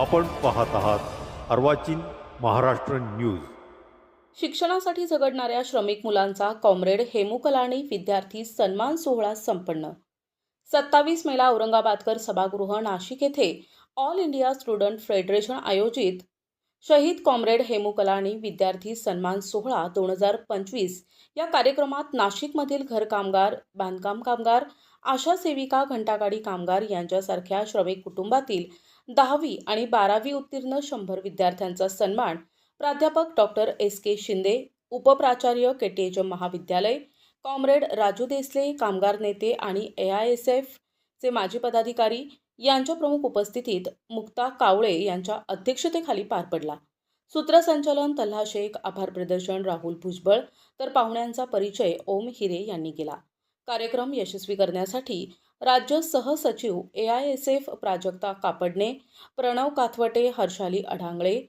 आपण पाहत आहात अर्वाचीन महाराष्ट्र न्यूज. शिक्षणासाठी झगडणाऱ्या श्रमिक मुलांचा कॉम्रेड हेमू कलाणी विद्यार्थी सन्मान सोहळा संपन्न. सत्तावीस मेला औरंगाबादकर सभागृह नाशिक येथे ऑल इंडिया स्टुडंट फेडरेशन आयोजित. शहीद कॉम्रेड हेमू कलाणी विद्यार्थी सन्मान सोहळा दोन हजार पंचवीस या कार्यक्रमात नाशिकमधील घरकामगार बांधकाम कामगार आशा सेविका घंटागाडी कामगार यांच्यासारख्या श्रमिक कुटुंबातील दहावी आणि बारावी उत्तीर्ण शंभर विद्यार्थ्यांचा सन्मान प्राध्यापक डॉक्टर एस के शिंदे उपप्राचार्य केटीएच महाविद्यालय कॉम्रेड राजू देसले कामगार नेते आणि ए आय एस एफचे माजी पदाधिकारी यांच्या प्रमुख उपस्थितीत मुक्ता कावळे यांच्या अध्यक्षतेखाली पार पडला. सूत्रसंचालन तल्हा शेख आभार प्रदर्शन राहुल भुजबळ तर पाहुण्यांचा परिचय ओम हिरे यांनी केला. कार्यक्रम यशस्वी करण्यासाठी राज्य सहसचिव A I S F Prajakta Kapadne Pranav Kathavate Harshali Adhangale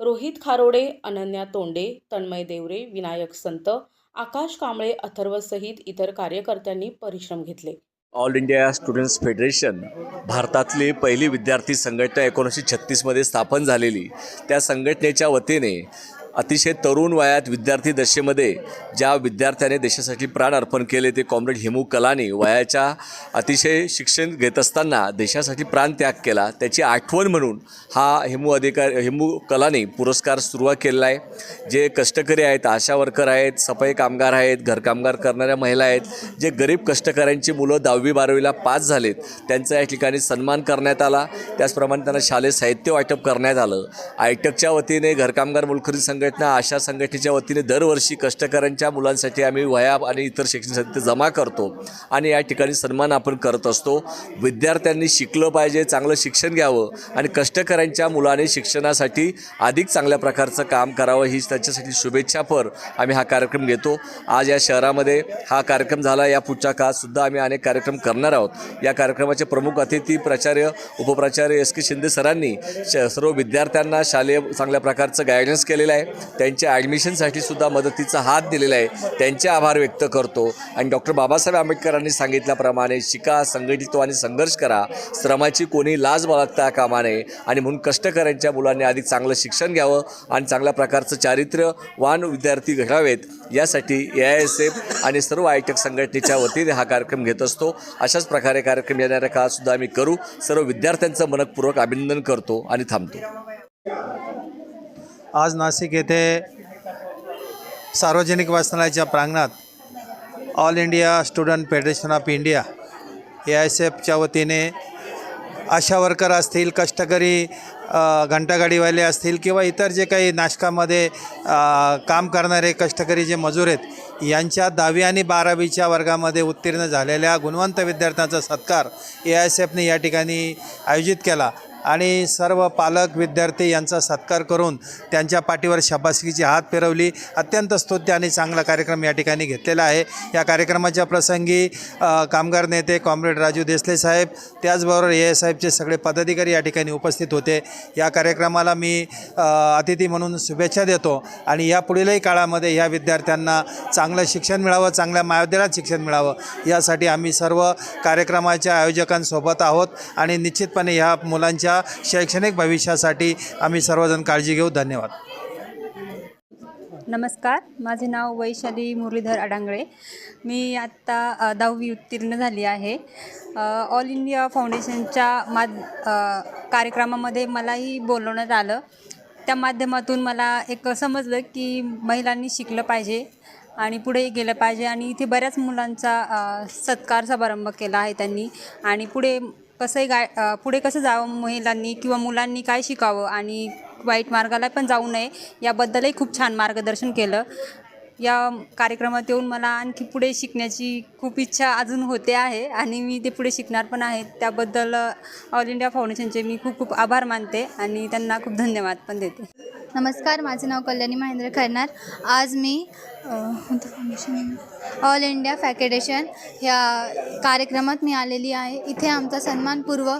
Rohit Kharode Ananya Tonde Tanmay Deore Vinayak Sant आकाश कांबळे अथर्वसहित इतर कार्यकर्त्यांनी परिश्रम घेतले. ऑल इंडिया स्टुडंट्स फेडरेशन भारतातली पहिली विद्यार्थी संघटना एकोणीसशे छत्तीसमध्ये स्थापन झालेली. त्या संघटनेच्या वतीने अतिशय तरुण वयात विद्यार्थी दशेमध्ये ज्या विद्यार्थ्याने देशासाठी प्राण अर्पण केले ते कॉम्रेड हेमू कलानी वयाच्या अतिशय शिक्षण घेत असताना देशासाठी प्राण त्याग केला. त्याची आठवण म्हणून हा हेमू अधिकार हेमू कलानी पुरस्कार सुरुवात केलेला आहे. जे कष्टकरी आहेत आशा वर्कर आहेत सफाई कामगार आहेत घरकामगार करणाऱ्या महिला आहेत जे गरीब कष्टकऱ्यांची मुलं दहावी बारावीला पास झालेत त्यांचा या ठिकाणी सन्मान करण्यात आला. त्याचप्रमाणे त्यांना शालेय साहित्य वाटप करण्यात आलं. आयटकच्या वतीने घरकामगार मुलखरी संघटना आशा संघटनेच्या वतीने दरवर्षी कष्टकऱ्यांच्या मुलांसाठी आम्ही वया आणि इतर शैक्षणिक साहित्य जमा करतो आणि या ठिकाणी सन्मान आपण करत असतो. विद्यार्थ्यांनी शिकलं पाहिजे चांगलं शिक्षण घ्यावं आणि कष्टकऱ्यांच्या मुलाने शिक्षणासाठी अधिक चांगल्या प्रकारचं काम करावं ही त्याच्यासाठी शुभेच्छापर आम्ही हा कार्यक्रम घेतो. आज या शहरामध्ये हा कार्यक्रम झाला या पुढच्या काळातसुद्धा आम्ही अनेक कार्यक्रम करणार आहोत. या कार्यक्रमाचे प्रमुख अतिथी प्राचार्य उपप्राचार्य एस के शिंदे सरांनी श सर्व विद्यार्थ्यांना शालेय चांगल्या प्रकारचं गायडन्स केलेलं आहे. त्यांच्या ॲडमिशनसाठी सुद्धा मदतीचा हात दिलेला आहे. त्यांचे आभार व्यक्त करतो. आणि डॉक्टर बाबासाहेब आंबेडकरांनी सांगितल्याप्रमाणे शिका संघटित आणि संघर्ष करा. श्रमाची कोणी लाज बाळगता कामा नये. आणि म्हणून कष्टकऱ्यांच्या मुलांनी अधिक चांगलं शिक्षण घ्यावं आणि चांगल्या प्रकारचं चारित्र्यवान विद्यार्थी घडावेत. यासाठी ए आय एस एफ आणि सर्व आयटेक संघटनेच्या वतीने हा कार्यक्रम घेत असतो. अशाच प्रकारे कार्यक्रम येणाऱ्या काळात सुद्धा आम्ही करू. सर्व विद्यार्थ्यांचं मनपूर्वक अभिनंदन करतो आणि थांबतो. आज नाशिक येथे सार्वजनिक वाचनालयाच्या प्रांगणात All India Student Federation of India A I S एफच्या वतीने आशा वर्कर असतील कष्टकरी घंटागाडीवाले असतील किंवा इतर जे काही नाशकामध्ये काम करणारे कष्टकरी जे मजूर आहेत यांच्या दहावी आणि बारावीच्या वर्गामध्ये उत्तीर्ण झालेल्या गुणवंत विद्यार्थ्यांचा सत्कार ए आय सी एफने या ठिकाणी आयोजित केला. आणि सर्व पालक विद्यार्थी यांचा सत्कार करून त्यांच्या पाठीवर शाबासकीची हात फिरवली. अत्यंत स्तुत्य आणि चांगला कार्यक्रम या ठिकाणी घेतलेला आहे. या कार्यक्रमाच्या प्रसंगी कामगार नेते कॉम्रेड राजू देसले साहेब त्याचबरोबर ए साहेबचे सगळे पदाधिकारी या ठिकाणी उपस्थित होते. या कार्यक्रमाला मी अतिथी म्हणून शुभेच्छा देतो आणि या पुढीलही काळामध्ये ह्या विद्यार्थ्यांना चांगलं शिक्षण मिळावं चांगल्या महाविद्यालयात शिक्षण मिळावं यासाठी आम्ही सर्व कार्यक्रमाच्या आयोजकांसोबत आहोत आणि निश्चितपणे ह्या मुलांच्या शैक्षणिक भविष्यासाठी आम्ही सर्वजण काळजी घेऊ. धन्यवाद. नमस्कार. माझे नाव वैशाली मुरलीधर अडांगळे मी आत्ता दहावी उत्तीर्ण झाली आहे. ऑल इंडिया फाउंडेशनच्या माध कार्यक्रमामध्ये मलाही बोलवण्यात आलं. त्या माध्यमातून मला एक समजलं की महिलांनी शिकलं पाहिजे आणि पुढे गेलं पाहिजे. आणि इथे बऱ्याच मुलांचा सत्कार समारंभ केला आहे त्यांनी. आणि पुढे कसंही गाय पुढे कसं जावं महिलांनी किंवा मुलांनी काय शिकावं आणि वाईट मार्गाला पण जाऊ नये याबद्दलही खूप छान मार्गदर्शन केलं. या कार्यक्रमात येऊन मला आणखी पुढे शिकण्याची खूप इच्छा अजून होते आहे आणि मी ते पुढे शिकणार पण आहे. त्याबद्दल ऑल इंडिया फाउंडेशनचे मी खूप खूप आभार मानते आणि त्यांना खूप धन्यवाद पण देते. नमस्कार माझे नाव कल्याणी महेंद्र खरणार आज मी ऑल इंडिया फॅकेडेशन ह्या कार्यक्रमात मी आलेली आहे. इथे आमचा सन्मानपूर्व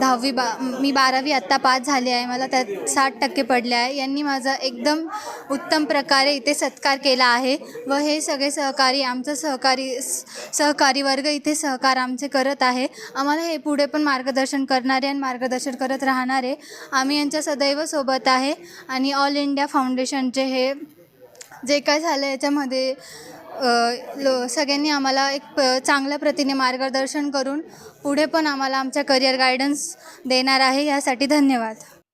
दहावी बा मी बारावी आत्ता पास झाली आहे. मला त्यात साठ टक्के पडले आहे. यांनी माझा एकदम उत्तम प्रकारे इथे सत्कार केला आहे व हे सगळे सहकारी आमचं सहकारी सहकारी वर्ग इथे सहकार आमचे करत आहे. आम्हाला हे पुढे पण मार्गदर्शन करणारे आणि मार्गदर्शन करत राहणारे आम्ही यांच्या सदैव सोबत आहे आणि ऑल इंडिया फाउंडेशनचे हे जे काय झालं याच्यामध्ये लो सगळ्यांनी आम्हाला एक प चांगल्या प्रतीने मार्गदर्शन करून पुढे पण आम्हाला आमच्या करिअर गायडन्स देणार आहे. यासाठी धन्यवाद.